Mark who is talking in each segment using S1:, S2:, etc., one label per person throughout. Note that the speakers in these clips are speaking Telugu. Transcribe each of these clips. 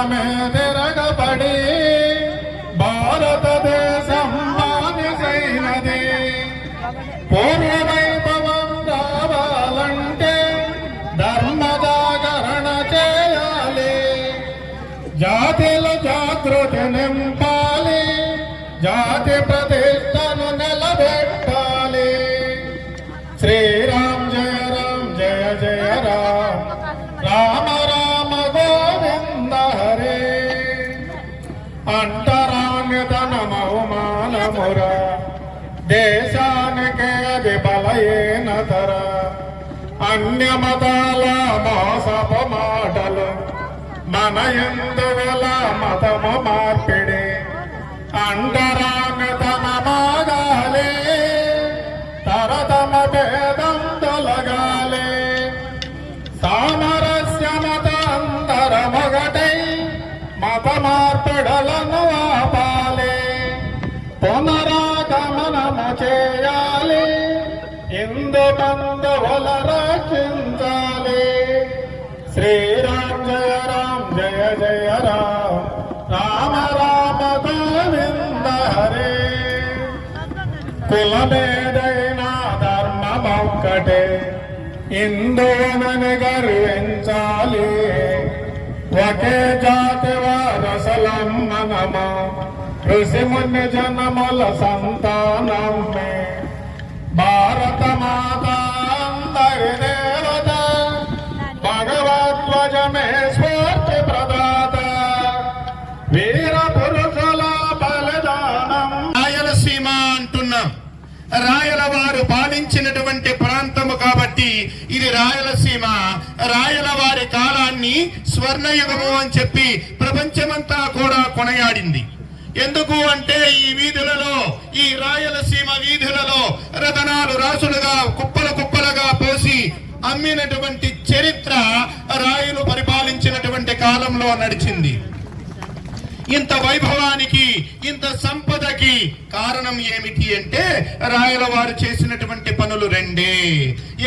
S1: భారతమే తిరగబడి భారతదేశం బానిసైనది పూర్వవైభవం కావాలంటే ధర్మ జాగరణ చేయాలి జాతిల జాగృతి నింపాలి జాతి ప్రతిష్టను అంతరాంగతనమవమానముర దేశానికి అది బలహీనతర అన్య మతాల మోసప మాటలు మన ఎందువల మతము మార్పిడి. అంటరాంగతనమాగాలి ఇందు బంధువుల రక్షించాలి. శ్రీరామ్ జయ రామ్ జయ జయ రామ్ రామ రామ గోవింద హరే. కులమేదైనా ధర్మమొక్కటే హిందువునని గర్వించాలి. ఒకే జాతి వారసలం మనము జనముల సంతానమే. భారత మాత అందరి దేవత భగవద్వజమే స్ఫూర్తి ప్రదాత వీర పురుషుల బలిదానం
S2: రాయలసీమ అంటున్నాం. రాయల వారు పాలించినటువంటి ప్రాంతము కాబట్టి ఇది రాయలసీమ. రాయల వారి కాలాన్ని స్వర్ణయుగము అని చెప్పి ప్రపంచమంతా కూడా కొనయాడింది. ఎందుకు అంటే ఈ వీధులలో ఈ రాయలసీమ వీధులలో రతనాలు రాసులుగా కుప్పలు కుప్పలుగా పోసి అమ్మినటువంటి చరిత్ర రాయలు పరిపాలించినటువంటి కాలంలో నడిచింది. ఇంత వైభవానికి ఇంత సంపదకి కారణం ఏమిటి అంటే రాయల వారు చేసినటువంటి పనులు రెండే.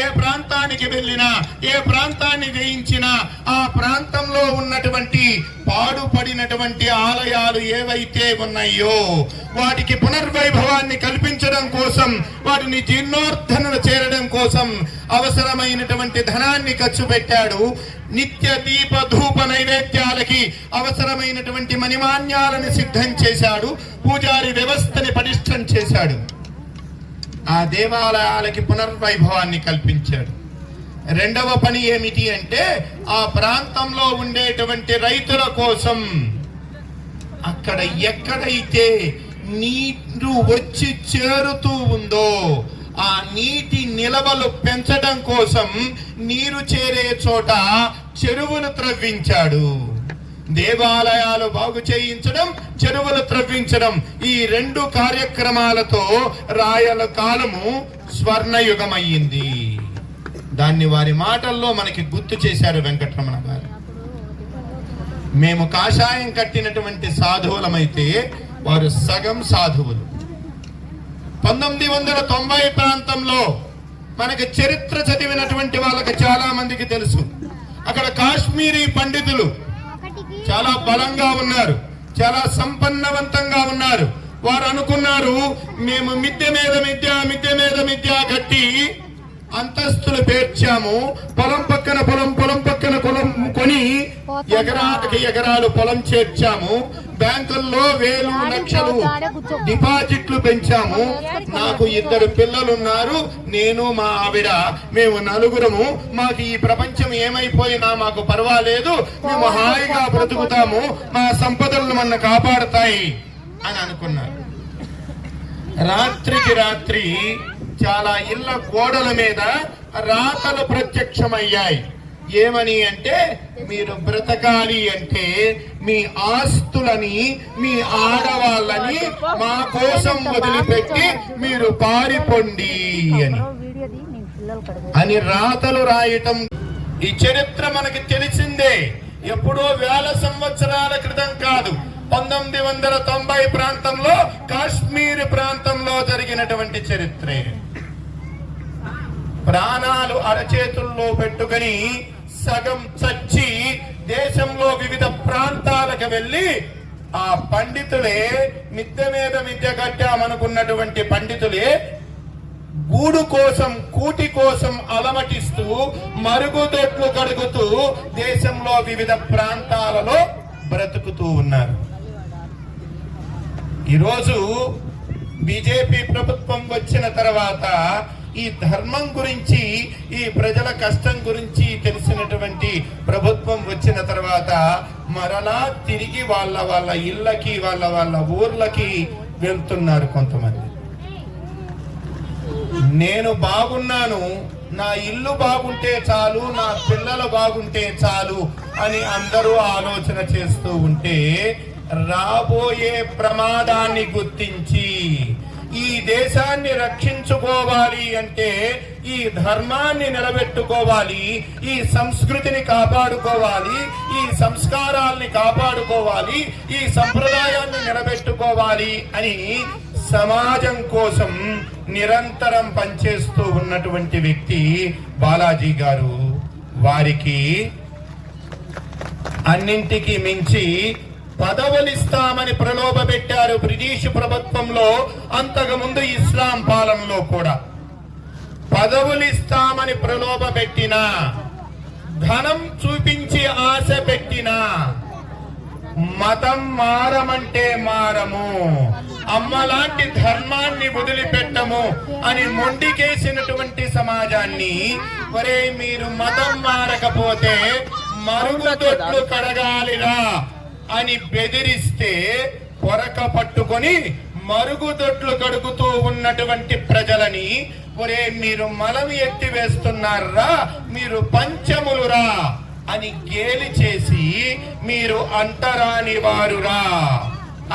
S2: ఏ ప్రాంతానికి వెళ్ళినా ఏ ప్రాంతాన్ని జయించినా ఆ ప్రాంతంలో ఉన్నటువంటి పాడుపడినటువంటి ఆలయాలు ఏవైతే ఉన్నాయో వాటికి పునర్వైభవాన్ని కల్పించడం కోసం వాటిని జీర్ణోద్ధరణ చేరడం కోసం అవసరమైనటువంటి ధనాన్ని ఖర్చు పెట్టాడు. నిత్య దీప ధూప నైవేద్యాలకి అవసరమైనటువంటి మణిమాన్యాలను సిద్ధం చేశాడు. పూజారి వ్యవస్థని పటిష్టం చేశాడు. ఆ దేవాలయాలకి పునర్వైభవాన్ని కల్పించాడు. రెండవ పని ఏమిటి అంటే ఆ ప్రాంతంలో ఉండేటువంటి రైతుల కోసం అక్కడ ఎక్కడైతే నీరు వచ్చి చేరుతూ ఉందో ఆ నీటి నిలవలు పెంచడం కోసం నీరు చేరే చోట చెరువులు త్రవ్వించాడు. దేవాలయాలు బాగు చేయించడం చెరువులు త్రవ్వించడం ఈ రెండు కార్యక్రమాలతో రాయల కాలము స్వర్ణయుగమయ్యింది. దాన్ని వారి మాటల్లో మనకి గుర్తు చేశారు వెంకటరమణ గారు. మేము కాషాయం కట్టినటువంటి సాధువులమైతే వారు సగం సాధువులు. పంతొమ్మిది వందల తొంభై ప్రాంతంలో మనకి చరిత్ర చదివినటువంటి వాళ్ళకి చాలా మందికి తెలుసు. అక్కడ కాశ్మీరీ పండితులు చాలా బలంగా ఉన్నారు చాలా సంపన్నవంతంగా ఉన్నారు. వారు అనుకున్నారు మేము మిద్దె మీద మిద్య మిద్దె మీద మిద్య కట్టి అంతస్తులు పేర్చాము. పొలం పక్కన పొలం పొలం పక్కన పొలం కొని ఎకరాలకి ఎకరాలు పొలం చేర్చాము. బ్యాంకుల్లో వేలు లక్షలు డిపాజిట్లు పెంచాము. నాకు ఇద్దరు పిల్లలు ఉన్నారు నేను మా ఆవిడ మేము నలుగురము. మాకు ఈ ప్రపంచం ఏమైపోయినా మాకు పర్వాలేదు. మేము హాయిగా బ్రతుకుతాము. మా సంపదలను మన కాపాడతాయి అని అనుకున్నారు. రాత్రికి రాత్రి చాలా ఇళ్ళ గోడల మీద రాతలు ప్రత్యక్షమయ్యాయి. ఏమని అంటే మీరు బ్రతకాలి అంటే మీ ఆస్తులని మీ ఆడవాళ్ళని మా కోసం వదిలిపెట్టి మీరు పారిపోండి అని. అని రాతలు రాయటం. ఈ చరిత్ర మనకి తెలిసిందే. ఎప్పుడో వేల సంవత్సరాల క్రితం కాదు పంతొమ్మిది వందల తొంభై ప్రాంతంలో కాశ్మీర్ ప్రాంతంలో జరిగినటువంటి చరిత్రే. ప్రాణాలు అరచేతుల్లో పెట్టుకొని సగం చచ్చి దేశంలో వివిధ ప్రాంతాలకు వెళ్ళి ఆ పండితులే మిద్దె మీద మిద్దె కట్టామనుకున్నటువంటి పండితులే గూడు కోసం కూటి కోసం అలమటిస్తూ మరుగుదొడ్లు కడుగుతూ దేశంలో వివిధ ప్రాంతాలలో బ్రతుకుతూ ఉన్నారు. ఈరోజు బీజేపీ ప్రభుత్వం వచ్చిన తర్వాత ఈ ధర్మం గురించి ఈ ప్రజల కష్టం గురించి తెలిసినటువంటి ప్రభుత్వం వచ్చిన తర్వాత మరలా తిరిగి వాళ్ళ వాళ్ళ ఇళ్ళకి వాళ్ళ వాళ్ళ ఊర్లకి వెళ్తున్నారు కొంతమంది. నేను బాగున్నాను నా ఇల్లు బాగుంటే చాలు నా పిల్లలు బాగుంటే చాలు అని అందరూ ఆలోచన చేస్తూ ఉంటే రాబోయే ప్రమాదాన్ని గుర్తించి ఈ దేశాన్ని రక్షించుకోవాలి అంటే ఈ ధర్మాన్ని నిలబెట్టుకోవాలి ఈ సంస్కృతిని కాపాడుకోవాలి ఈ సంస్కారాల్ని కాపాడుకోవాలి ఈ సంప్రదాయాన్ని నిలబెట్టుకోవాలి అని సమాజం కోసం నిరంతరం పనిచేస్తూ ఉన్నటువంటి వ్యక్తి బాలాజీ గారు. వారికి అన్నింటికి మించి పదవులిస్తామని ప్రలోభ పెట్టారు బ్రిటిష్ ప్రభుత్వంలో అంతకుముందు ఇస్లాం పాలనలో కూడా. పదవులిస్తామని ప్రలోభ పెట్టిన ధనం చూపించి ఆశ పెట్టినా మతం మారమంటే మారము అమ్మలాంటి ధర్మాన్ని వదిలిపెట్టము అని మొండికేసినటువంటి సమాజాన్ని ఒరే మీరు మతం మారకపోతే మరుగుదొడ్లు కడగాలిరా. అని బెదిరిస్తే పొరక పట్టుకొని మరుగుదొడ్లు కడుగుతూ ఉన్నటువంటి ప్రజలని ఒరే మీరు మలం ఎత్తి వేస్తున్నారా? మీరు పంచములురా? అని గేలి చేసి మీరు అంటరాని వారురా.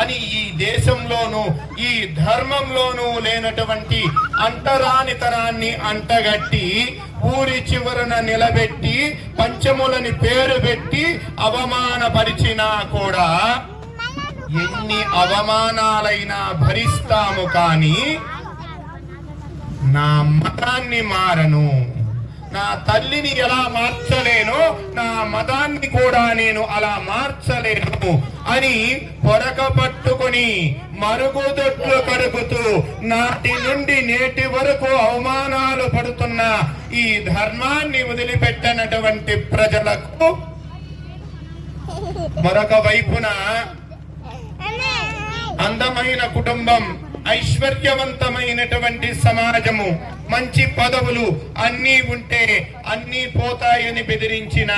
S2: అని ఈ దేశంలోనూ ఈ ధర్మంలోనూ లేనటువంటి అంటరానితనాన్ని అంటగట్టి ఊరి చివరన నిలబెట్టి పంచములని పేరు పెట్టి అవమానపరిచినా కూడా ఎన్ని అవమానాలైనా భరిస్తాము కానీ నా మతాన్ని మారను. నా తల్లిని ఎలా మార్చలేను నా మతాన్ని కూడా నేను అలా మార్చలేను అని పొరకపట్టు అని మరుగుదొడ్లు కడుపుతూ నాటి నుండి నేటి వరకు అవమానాలు పడుతున్న ఈ ధర్మాన్ని వదిలిపెట్టనటువంటి ప్రజలకు మరొక వైపున అందమైన కుటుంబం ఐశ్వర్యవంతమైనటువంటి సమాజము మంచి పదవులు అన్నీ ఉంటే అన్నీ పోతాయని బెదిరించిన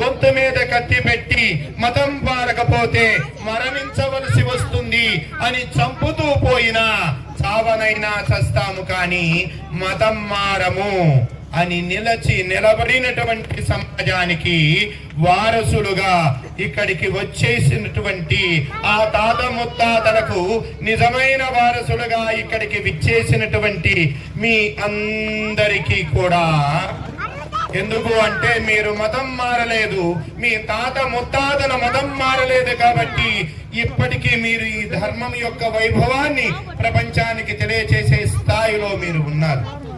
S2: గొంతు మీద కత్తి పెట్టి మతం మారకపోతే మరణించవలసి వస్తుంది అని చంపుతూ పోయినా చావనైనా చస్తాము కానీ మతం మారము అని నిలచి నిలబడినటువంటి సమాజానికి వారసులుగా ఇక్కడికి వచ్చేసినటువంటి ఆ తాత ముత్తాతలకు నిజమైన వారసులుగా ఇక్కడికి విచ్చేసినటువంటి మీ అందరికీ కూడా ఎందుకు అంటే మీరు మతం మారలేదు. మీ తాత ముత్తాతల మతం మారలేదు కాబట్టి ఇప్పటికీ మీరు ఈ ధర్మం యొక్క వైభవాన్ని ప్రపంచానికి తెలియచేసే స్థాయిలో మీరు ఉన్నారు.